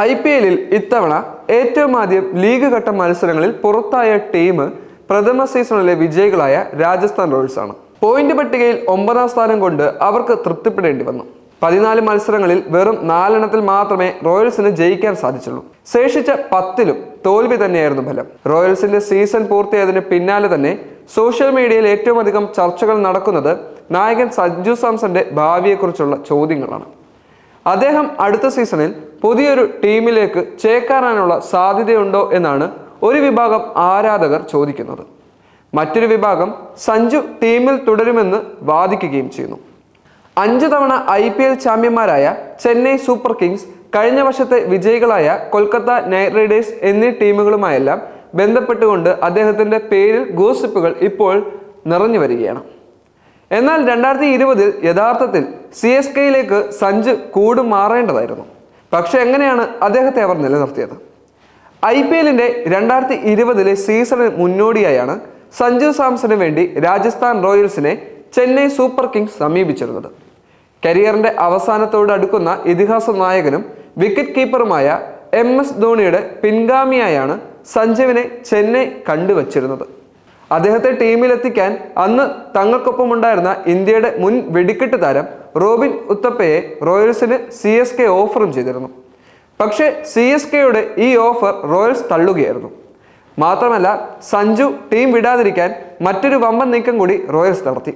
I P എല്ലിൽ ഇത്തവണ ഏറ്റവും ആദ്യം ലീഗ് ഘട്ട മത്സരങ്ങളിൽ പുറത്തായ ടീം പ്രഥമ സീസണിലെ വിജയികളായ രാജസ്ഥാൻ റോയൽസ് ആണ്. പോയിന്റ് പട്ടികയിൽ ഒമ്പതാം സ്ഥാനം കൊണ്ട് അവർക്ക് തൃപ്തിപ്പെടേണ്ടി വന്നു. പതിനാല് മത്സരങ്ങളിൽ വെറും നാലെണ്ണത്തിൽ മാത്രമേ റോയൽസിന് ജയിക്കാൻ സാധിച്ചുള്ളൂ. ശേഷിച്ച പത്തിലും തോൽവി തന്നെയായിരുന്നു ഫലം. റോയൽസിന്റെ സീസൺ പൂർത്തിയായതിന് പിന്നാലെ തന്നെ സോഷ്യൽ മീഡിയയിൽ ഏറ്റവും അധികം ചർച്ചകൾ നടക്കുന്നത് നായകൻ സഞ്ജു സാംസന്റെ ഭാവിയെക്കുറിച്ചുള്ള ചോദ്യങ്ങളാണ്. അദ്ദേഹം അടുത്ത സീസണിൽ പുതിയൊരു ടീമിലേക്ക് ചേക്കാറാനുള്ള സാധ്യതയുണ്ടോ എന്നാണ് ഒരു വിഭാഗം ആരാധകർ ചോദിക്കുന്നത്. മറ്റൊരു വിഭാഗം സഞ്ജു ടീമിൽ തുടരുമെന്ന് വാദിക്കുകയും ചെയ്യുന്നു. അഞ്ചു തവണ ഐ പി എൽ ചാമ്പ്യന്മാരായ ചെന്നൈ സൂപ്പർ കിങ്സ് കഴിഞ്ഞ വർഷത്തെ വിജയികളായ കൊൽക്കത്ത നൈറ്റ് റൈഡേഴ്സ് എന്നീ ടീമുകളുമായെല്ലാം ബന്ധപ്പെട്ടുകൊണ്ട് അദ്ദേഹത്തിന്റെ പേരിൽ ഗോസിപ്പുകൾ ഇപ്പോൾ നിറഞ്ഞു വരികയാണ്. എന്നാൽ രണ്ടായിരത്തി ഇരുപതിൽ യഥാർത്ഥത്തിൽ സി എസ് കെയിലേക്ക് സഞ്ജു കൂടുമാറേണ്ടതായിരുന്നു പക്ഷെ എങ്ങനെയാണ് അദ്ദേഹത്തെ അവർ നിലനിർത്തിയത്? ഐ പി എല്ലിന്റെ രണ്ടായിരത്തി ഇരുപതിലെ സീസണിന് മുന്നോടിയായാണ് സഞ്ജു സാംസന് വേണ്ടി രാജസ്ഥാൻ റോയൽസിനെ ചെന്നൈ സൂപ്പർ കിങ്സ് സമീപിച്ചിരുന്നത്. കരിയറിന്റെ അവസാനത്തോട് അടുക്കുന്ന ഇതിഹാസ നായകനും വിക്കറ്റ് കീപ്പറുമായ എം എസ് ധോണിയുടെ പിൻഗാമിയായാണ് സഞ്ജുവിനെ ചെന്നൈ കണ്ടുവച്ചിരുന്നത്. അദ്ദേഹത്തെ ടീമിലെത്തിക്കാൻ അന്ന് തങ്ങൾക്കൊപ്പമുണ്ടായിരുന്ന ഇന്ത്യയുടെ മുൻ വെടിക്കെട്ട് താരം റോബിൻ ഉത്തപ്പയെ റോയൽസിന് സി എസ് കെ ഓഫറും ചെയ്തിരുന്നു. പക്ഷേ സി എസ് കെയുടെ ഈ ഓഫർ റോയൽസ് തള്ളുകയായിരുന്നു. മാത്രമല്ല സഞ്ജു ടീം വിടാതിരിക്കാൻ മറ്റൊരു വമ്പൻ നീക്കം കൂടി റോയൽസ് നടത്തി.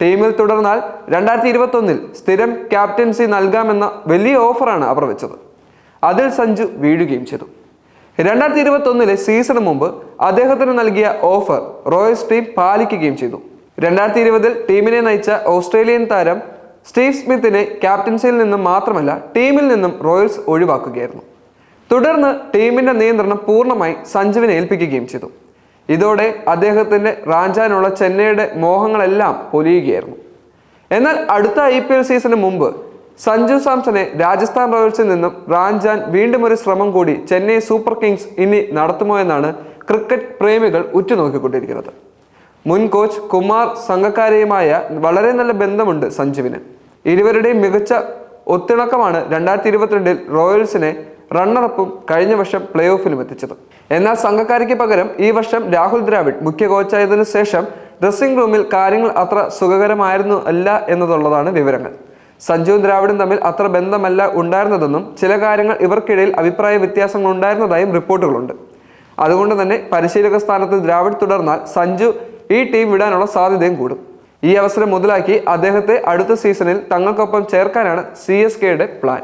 ടീമിൽ തുടർന്നാൽ രണ്ടായിരത്തി ഇരുപത്തൊന്നിൽ സ്ഥിരം ക്യാപ്റ്റൻസി നൽകാമെന്ന വലിയ ഓഫറാണ് അവർ വെച്ചത്. അതിൽ സഞ്ജു വീഴുകയും ചെയ്തു. രണ്ടായിരത്തി ഇരുപത്തൊന്നിലെ സീസണ് മുമ്പ് അദ്ദേഹത്തിന് നൽകിയ ഓഫർ റോയൽസ് ടീം പാലിക്കുകയും ചെയ്തു. രണ്ടായിരത്തി ഇരുപതിൽ ടീമിനെ നയിച്ച ഓസ്ട്രേലിയൻ താരം സ്റ്റീവ് സ്മിത്തിനെ ക്യാപ്റ്റൻസിയിൽ നിന്നും മാത്രമല്ല ടീമിൽ നിന്നും റോയൽസ് ഒഴിവാക്കുകയായിരുന്നു. തുടർന്ന് ടീമിന്റെ നിയന്ത്രണം പൂർണമായി സഞ്ജുവിനെ ഏൽപ്പിക്കുകയും ചെയ്തു. ഇതോടെ അദ്ദേഹത്തിന്റെ റാഞ്ചാനുള്ള ചെന്നൈയുടെ മോഹങ്ങളെല്ലാം പൊലിയുകയായിരുന്നു. എന്നാൽ അടുത്ത ഐ പി എൽ സീസണിന് മുമ്പ് സഞ്ജു സാംസനെ രാജസ്ഥാൻ റോയൽസിൽ നിന്നും റാഞ്ചാൻ വീണ്ടും ഒരു ശ്രമം കൂടി ചെന്നൈ സൂപ്പർ കിങ്സ് ഇനി നടത്തുമോ എന്നാണ് ക്രിക്കറ്റ് പ്രേമികൾ ഉറ്റുനോക്കിക്കൊണ്ടിരിക്കുന്നത്. മുൻ കോച്ച് കുമാർ സംഘക്കാരെയുമായ വളരെ നല്ല ബന്ധമുണ്ട് സഞ്ജുവിന്. ഇരുവരുടെയും മികച്ച ഒത്തിണക്കമാണ് രണ്ടായിരത്തി ഇരുപത്തിരണ്ടിൽ റോയൽസിനെ റണ്ണറപ്പും കഴിഞ്ഞ വർഷം പ്ലേ ഓഫിലും എത്തിച്ചത്. എന്നാൽ സംഘക്കാരിക്ക് പകരം ഈ വർഷം രാഹുൽ ദ്രാവിഡ് മുഖ്യ കോച്ചായതിനു ശേഷം ഡ്രസ്സിംഗ് റൂമിൽ കാര്യങ്ങൾ അത്ര സുഖകരമായിരുന്നു അല്ല എന്നതുള്ളതാണ് വിവരങ്ങൾ. സഞ്ജുവും ദ്രാവിഡും തമ്മിൽ അത്ര ബന്ധമല്ല ഉണ്ടായിരുന്നതെന്നും ചില കാര്യങ്ങൾ ഇവർക്കിടയിൽ അഭിപ്രായ വ്യത്യാസങ്ങൾ ഉണ്ടായിരുന്നതായും റിപ്പോർട്ടുകളുണ്ട്. അതുകൊണ്ട് തന്നെ പരിശീലക സ്ഥാനത്ത് ദ്രാവിഡ് തുടർന്നാൽ സഞ്ജു ഈ ടീം വിടാനുള്ള സാധ്യതയും കൂടും. ഈ അവസരം മുതലാക്കി അദ്ദേഹത്തെ അടുത്ത സീസണിൽ തങ്ങൾക്കൊപ്പം ചേർക്കാനാണ് സി എസ് കെയുടെ പ്ലാൻ.